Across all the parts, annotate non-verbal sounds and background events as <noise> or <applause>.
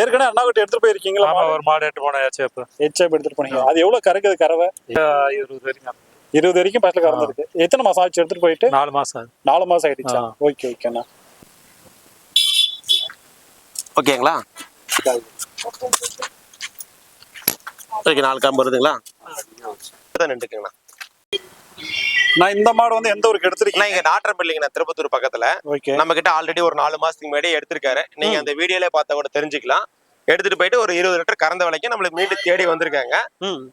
ஏற்கனவே அண்ணாக்குட்டி எடுத்துட்டு போயிருக்கீங்களா ஆமா ஒரு மாடு எட்டு போன சேப்பு ஹெச்எப் எடுத்துட்டு போனீங்க. அது எவ்வளவு கறக்குது கறவை? இருபது வரைக்கும் இருபது வரைக்கும் பஸ்ல கறந்துருக்கு. எத்தனை மாசம் ஆச்சு எடுத்துட்டு போயிட்டு? நாலு மாசம். நாலு மாசம் ஆயிடுச்சா. ஓகே ஓகேண்ணா ஓகேங்களா? ஓகே நாலு காம்பு வருதுங்களா? தான் நின்றுக்குங்கண்ணா. நான் இந்த மாடு வந்து எந்த ஊருக்கு எடுத்திருக்கீங்க? இங்க நாட்டரப்பள்ளிங்கண்ணா திருப்பத்தூர் பக்கத்துல. நம்ம கிட்ட ஆல்ரெடி ஒரு நாலு மாசத்துக்கு முன்னாடியே எடுத்திருக்காரு. நீங்க அந்த வீடியோல பார்த்தா கூட தெரிஞ்சுக்கலாம். எடுத்துட்டு போயிட்டு ஒரு இருபது லிட்டர் கறந்த விலைக்கு நம்மளுக்கு மீண்டும் தேடி வந்திருக்காங்க.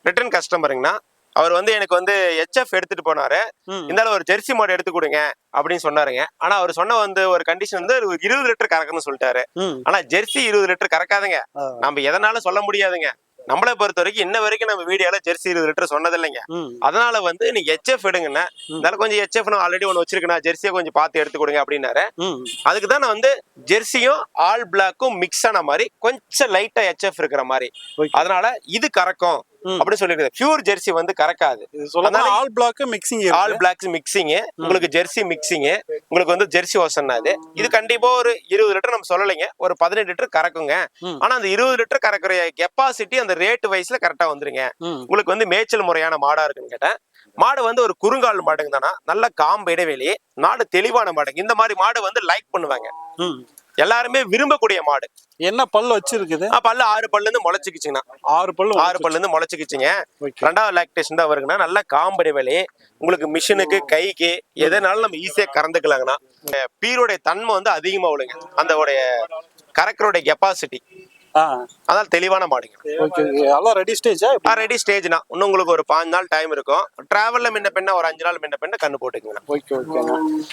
ரிட்டர்ன் கஸ்டமருங்கண்ணா அவர் வந்து எனக்கு வந்து ஹெச்எஃப் எடுத்துட்டு போனாரு. இருந்தாலும் ஒரு ஜெர்சி மாடு எடுத்து கொடுங்க அப்படின்னு சொன்னாருங்க. ஆனா அவர் சொன்ன வந்து ஒரு கண்டிஷன் வந்து இருபது லிட்டர் கறக்கணும்னு சொல்லிட்டாரு. ஆனா ஜெர்சி இருபது லிட்டர் கறக்காதுங்க. நம்ம எதனாலும் சொல்ல முடியாதுங்க. நம்மளை பொறுத்த வரைக்கும் இன்ன வரைக்கும் நம்ம வீடியோல ஜெர்சி இருபது லிட்டர் சொன்னதில்லைங்க. ம். அதனால வந்து நீங்க ஹெச்எஃப் எடுங்கண்ணா. இருந்தாலும் கொஞ்சம் ஹெச்எஃப் நான் ஆல்ரெடி ஒன்று வச்சிருக்கேன் ஜெர்சியை கொஞ்சம் பார்த்து எடுத்து கொடுங்க அப்படின்னாரு. அதுக்கு தான் நான் வந்து ஜெர்சியும் ஆல் பிளாக்கும் மிக்ஸ் ஆன மாதிரி கொஞ்சம் லைட்டா ஹெச்எஃப் இருக்கிற மாதிரி. அதனால இது கறக்கும். அப்படின்னு சொல்லிருக்காரு பியூர் ஜெர்சி வந்து கறக்காது. All black mixing all blacks mixing உங்களுக்கு ஜெர்சி மிக்சிங்கு உங்களுக்கு வந்து ஜெர்சி ஓசன் அது. இது கண்டிப்பா ஒரு இருபது லிட்டர் நம்ம சொல்லலைங்க. ஒரு பதினெட்டு லிட்டர் கறக்குங்க. ஆனா அந்த இருபது லிட்டர் கறக்குற கெப்பாசிட்டி அந்த ரேட் வைஸ்ல கரெக்டா வந்துருங்க. உங்களுக்கு வந்து மேய்ச்சல் முறையான மாடா இருக்குன்னு கேட்டேன். மாடு வந்து ஒரு குறுங்கால் மாடுங்க தானா நல்ல காம்பு இடைவெளி. மாடு தெளிவான மாடுங்க. இந்த மாதிரி மாடு வந்து லைக் பண்ணுவாங்க. எல்லாருமே விரும்பக்கூடிய மாடு. என்ன பல் வச்சிருக்குது? பல்லு ஆறு பல்லு இருந்து முளைச்சிக்கிச்சுங்கண்ணா. ஆறு பல்லு ஆறு பல்லு இருந்து முளைச்சிக்கிச்சுங்க. ரெண்டாவது லாக்டேஷன் தான் வருங்கண்ணா. நல்ல காம்பு இடைவெளி உங்களுக்கு மிஷினுக்கு கைக்கு எதனாலும் நம்ம ஈஸியா கறந்துக்கலாங்கண்ணா. பீரோடைய தன்மை வந்து அதிகமா விழுங்க அந்த உடைய கறக்கருடைய கெப்பாசிட்டி அதனால தெளிவான மாடுங்க. ஓகே எல்லாம் ரெடி ஸ்டேஜா ரெடி ஸ்டேஜ்னா இன்னும் உங்களுக்கு ஒரு பாஞ்சு நாள் டைம் இருக்கும். டிராவல்ல முன்ன பின்ன ஒரு அஞ்சு நாள் முன்ன பின்ன கண்ணு போட்டுக்குங்கண்ணா ஓகே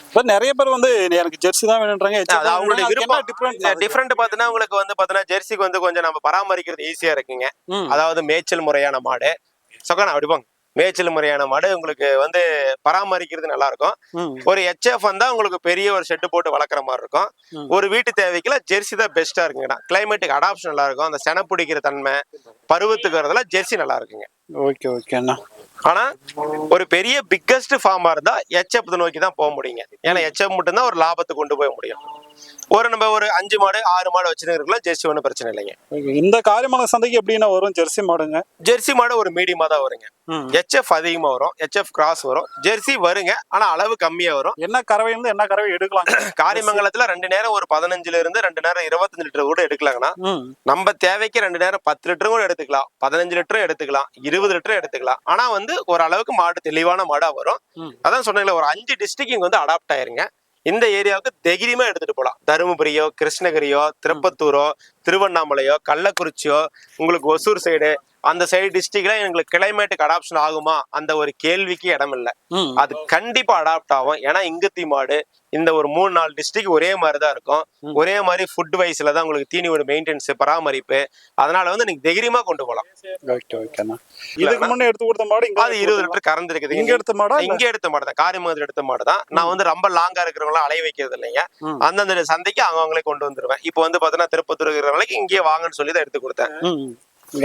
இப்போ நிறைய பேர் வந்து எனக்கு ஜெர்சி தான் வேணுன்றாங்க அது அவங்களுடைய விருப்பம். டிஃப்ரெண்ட் டிஃப்ரெண்ட் பார்த்தீங்கன்னா உங்களுக்கு வந்து பார்த்தீங்கன்னா ஜெர்சிக்கு வந்து கொஞ்சம் நம்ம பராமரிக்கிறது ஈஸியா இருக்குங்க. அதாவது மேய்ச்சல் முறையான மாடு. சொக்கனா அப்படி போங்க. மேய்ச்சல் முறையான மாடு உங்களுக்கு வந்து பராமரிக்கிறது நல்லா இருக்கும் ஒரு ஹெச்எஃப் வந்தா உங்களுக்கு பெரிய ஒரு ஷெட்டு போட்டு வளர்க்குற மாதிரி இருக்கும். ஒரு வீட்டு தேவைக்குலாம் ஜெர்சி தான் பெஸ்டா இருக்குங்கடா கிளைமேட்டுக்கு அடாப்ஷன் நல்லா இருக்கும் அந்த செனை பிடிக்கிற தன்மை பருவத்துக்கு வரதுல ஜெர்சி நல்லா இருக்குங்க ஓகே ஓகேண்ணா ஆனா ஒரு பெரிய பிக்கஸ்ட் ஃபார்மா இருந்தா ஹெச்எஃப் நோக்கி தான் போக முடியுங்க. ஏன்னா ஹெச்எஃப் மட்டும்தான் ஒரு லாபத்தை கொண்டு போக முடியும். ஒரு நம்ம ஒரு அஞ்சு மாடு ஆறு மாடு வச்சுருக்கலாம் ஜெர்சி ஒன்றும் பிரச்சனை இல்லைங்க. இந்த காரியமான சந்தைக்கு எப்படின்னா வரும்? ஜெர்சி மாடுங்க? ஜெர்சி மாடு ஒரு மீடியமா தான் வருங்க. ஹெச்எஃப் அதிகமா வரும். ஹெச்எஃப் கிராஸ் வரும். ஜெர்சி வருங்க ஆனா அளவு கம்மியா வரும். என்ன கறவை இருந்து என்ன கறவை எடுக்கலாம்? <clears throat> காரிமங்கலத்துல ரெண்டு நேரம் ஒரு பதினஞ்சுல இருந்து ரெண்டு நேரம் இருபத்தஞ்சு லிட்டர் கூட எடுக்கலாங்கண்ணா. ம். நம்ம தேவைக்கு ரெண்டு நேரம் பத்து லிட்டரும் கூட எடுத்துக்கலாம். பதினஞ்சு லிட்டரும் எடுத்துக்கலாம். இருபது லிட்டரும் எடுத்துக்கலாம். ஆனா வந்து ஓரளவுக்கு மாடு தெளிவான மாடா வரும். அதான் சொன்னீங்களே ஒரு அஞ்சு டிஸ்ட்ரிக்ட் இங்க வந்து அடாப்ட் ஆயிருங்க. இந்த ஏரியாவுக்கு தைரியமா எடுத்துட்டு போலாம். தருமபுரியோ கிருஷ்ணகிரியோ திருப்பத்தூரோ திருவண்ணாமலையோ கள்ளக்குறிச்சியோ உங்களுக்கு ஒசூர் சைடு அந்த சைடு டிஸ்ட்ரிக்ட்ல எங்களுக்கு கிளைமேட்டுக்கு அடாப்ஷன் ஆகுமா? அந்த ஒரு கேள்விக்கு இடம் இல்லை அது கண்டிப்பா அடாப்ட் ஆகும். ஏன்னா இங்கத்தி மாடு இந்த ஒரு மூணு நாலு டிஸ்ட்ரிக்ட் ஒரே மாதிரி தான் இருக்கும். ஒரே மாதிரி ஃபுட் வைஸ்ல தான் உங்களுக்கு தீனியோட மெயின்டெனன்ஸ் பராமரிப்பு. அதனால வந்து நீங்க தைரியமா கொண்டு போகலாம் இதுக்கு முன்னே எடுத்து கொடுத்த மாடு இங்க அது இருபது லிட்டர் கறந்து இருக்குது. இங்க எடுத்த மாடா? இங்க எடுத்த மாடு தான். காரிமங்கலத்துல எடுத்த மாடு தான். நான் வந்து ரொம்ப லாங்கா இருக்கிறவங்களாம் அலைய வைக்கிறது இல்லைங்க. அந்தந்த சந்தைக்கு அவங்களே கொண்டு வந்துருவேன். இப்போ வந்து பாத்தீங்கன்னா திருப்பத்தூர் இருக்கிறவங்களுக்கு இங்கேயே வாங்கன்னு சொல்லி தான் எடுத்து கொடுத்தேன்.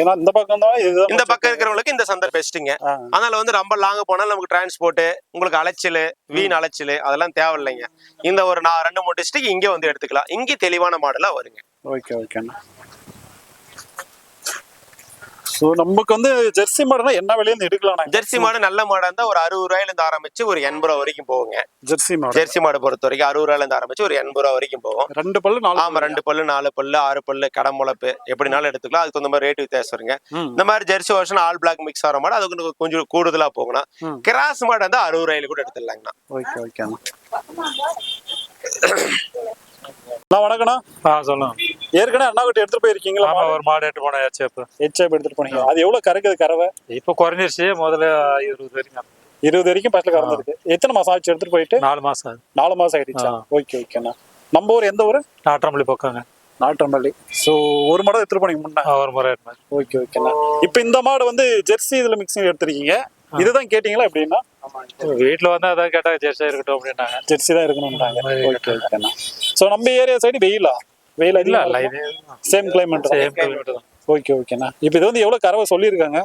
ஏன்னா இந்த பக்கம் தான் இந்த பக்கம் இருக்கிறவங்களுக்கு இந்த சந்தை பெஸ்ட்டுங்க. அதனால வந்து ரொம்ப லாங்க போனாலும் நமக்கு டிரான்ஸ்போர்ட் உங்களுக்கு அலைச்சல் வீண் அலைச்சல் அதெல்லாம் தேவையில்லைங்க. இந்த ஒரு நான் ரெண்டு மூணு டிஸ்ட்ரிக்ட் இங்கே வந்து எடுத்துக்கலாம். இங்கே தெளிவான மாடலா வருங்க. ஓகே ஓகேண்ணா. ஸோ நமக்கு வந்து ஜெர்சி மாடுனா என்ன விலையில எடுக்கலாம் ஜெர்சி மாடு நல்ல மாடா இருந்தா ஒரு அறுபது ரூபாயில இருந்து ஆரம்பிச்சு ஒரு எண்பது ரூபா வரைக்கும் போகுங்க. ஜெர்சி மாடு. ஜெர்சி மாடு பொறுத்த வரைக்கும் அறுபது ரூபாயில இருந்து ஆரம்பிச்சு ஒரு எண்பது ரூபா வரைக்கும் போகும். ரெண்டு பல்லு நாலு ஆமா ரெண்டு பல்லு நாலு பல்லு ஆறு பல்லு கடமுளப்பு எப்படினாலும் எடுத்துக்கலாம். அதுக்கு தகுந்த மாதிரி ரேட் வித்தியாசம் வருங்க. இந்த மாதிரி ஜெர்சி வருஷன் ஆல் பிளாக் மிக்ஸ் ஆகிற மாடு அதுக்கு கொஞ்சம் கூடுதலா போகணும். கிராஸ் மாடு இருந்தா அறுபது ரூபாயில கூட எடுத்துடலாங்கண்ணா. ஓகே ஓகேண்ணா அண்ணா வணக்கண்ணா. ஆ சொல்லுங்க. ஏற்கனவே அண்ணாக்குட்டி எடுத்துட்டு போயிருக்கீங்களா ஆமா ஒரு மாடு எட்டு போன சேப்பு ஹெச்எப் எடுத்துட்டு போனீங்க. அது எவ்வளவு கறக்குது கறவை? இப்போ குறைஞ்சிருச்சு முதல்ல இருபது வரைக்கும் இருபது வரைக்கும் பஸ்ல கறந்துருக்கு. எத்தனை மாசம் ஆச்சு எடுத்துட்டு போயிட்டு? நாலு மாசம் நாலு மாசம் ஆயிடுச்சா. ஓகே ஓகேண்ணா நம்ம ஊர் எந்த ஊர்? நாட்டம்பள்ளி பக்கங்க. நாட்டம்பள்ளி ஸோ ஒரு மாடம் எடுத்துட்டு போனீங்க முன்ன? ஒரு முறை. ஓகே ஓகேண்ணா இப்போ இந்த மாடு வந்து ஜெர்சி இதுல மிக்சிங் எடுத்திருக்கீங்க. இதுதான் கேட்டீங்களா எப்படின்னா? வீட்டுல வந்து அதான் கேட்டாங்க ஜெர்சியா இருக்கட்டும் அப்படின்னாங்க. ஜெர்சி தான் இருக்கணும்ன்றாங்க. ஓகே ஓகேண்ணா ஸோ நம்ம ஏரியா சைடு வெயிலா? வெயில் இல்ல இல்ல இது சேம் கிளைமேட் சேம் கிலோமீட்டர் தான். ஓகே ஓகேண்ணா இப்போ இது வந்து எவ்வளவு கறவை சொல்லியிருக்காங்க?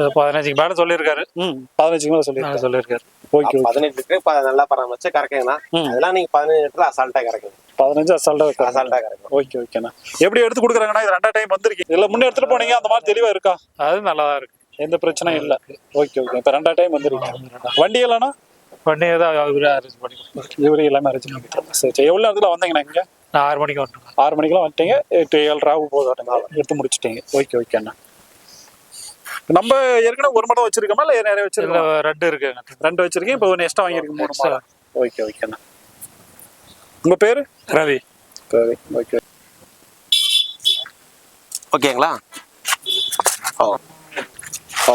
ஒரு பதினஞ்சுக்கு மேல சொல்லியிருக்காரு. ம் பதினஞ்சு மேலே சொல்லியிருக்காரு. ஓகே ஓகே பதினெட்டு லிட்டர் நல்லா பராமரிச்சு கறக்குங்கண்ணா. அதெல்லாம் நீங்க பதினஞ்சு லிட்டர் அசால்ட்டா கறக்குங்க. பதினஞ்சு அசால்ட்டா வைக்கலாம் அசால்ட்டா கறக்கும் ஓகே ஓகேண்ணா எப்படி எடுத்து கொடுக்குறாங்கண்ணா? இது ரெண்டா டைம் வந்திருக்கீங்க இல்லை முன்னே எடுத்துட்டு போனீங்க அந்த மாதிரி தெளிவா இருக்கா? அது நல்லா தான் இருக்கு. எந்த பிரச்சனையும் இல்லை. ஓகே ஓகே இப்போ ரெண்டா டைம் வந்திருக்கீங்க வண்டி வண்டி தான் அவரே அரேஞ்ச் பண்ணி இவரு எல்லாமே அரேஞ்ச் பண்ணிக்கிறோம் சரி சரி. எவ்வளோ நேரத்தில் வந்தீங்கண்ணா இங்கே? நான் ஆறு மணிக்கு வந்துட்டேன் ஆறு மணிக்கெல்லாம் வந்துட்டீங்க. எட்டு ஏழு ராவு போதும் எடுத்து முடிச்சிட்டீங்க. ஓகே ஓகேண்ணா நம்ம ஏற்கனவே ஒரு மடம் வச்சிருக்கோமா? இல்லை நிறைய வச்சிருக்கோம்? ரெண்டு இருக்குங்க ரெண்டு வச்சிருக்கேன் இப்போ ஒன்று எக்ஸ்ட்ரா வாங்கியிருக்கேன் மூணு Extra. மாடம் ஓகே ஓகேண்ணா உங்க பேரு? ரவி. சரி ஓகே. ஓகேங்களா? ஓ. ஓ.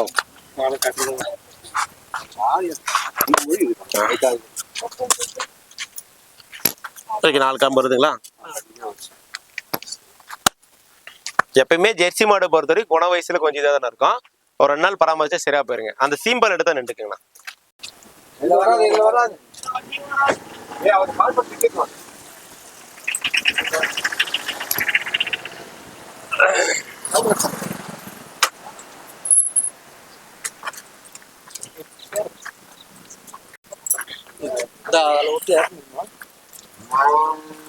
ஓகே நாலு காம்பு வருதுங்களா எப்பயுமே ஜெர்சி மாடு பொறுத்த வரைக்கும் குண வயசுல கொஞ்சம் இதாக தானே இருக்கும். ஒரு ரெண்டு நாள் பராமரிச்சா சரியா போயிருங்க. அந்த சீம்பல் எடுத்தா நின்றுக்குங்கண்ணா. Bye.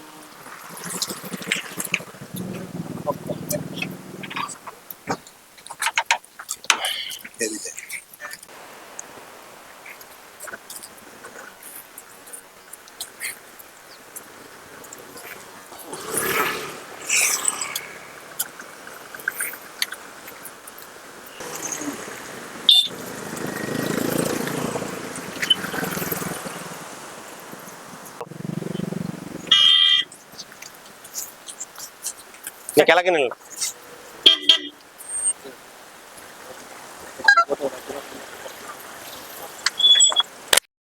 నీకు ఎలాగే నిన్న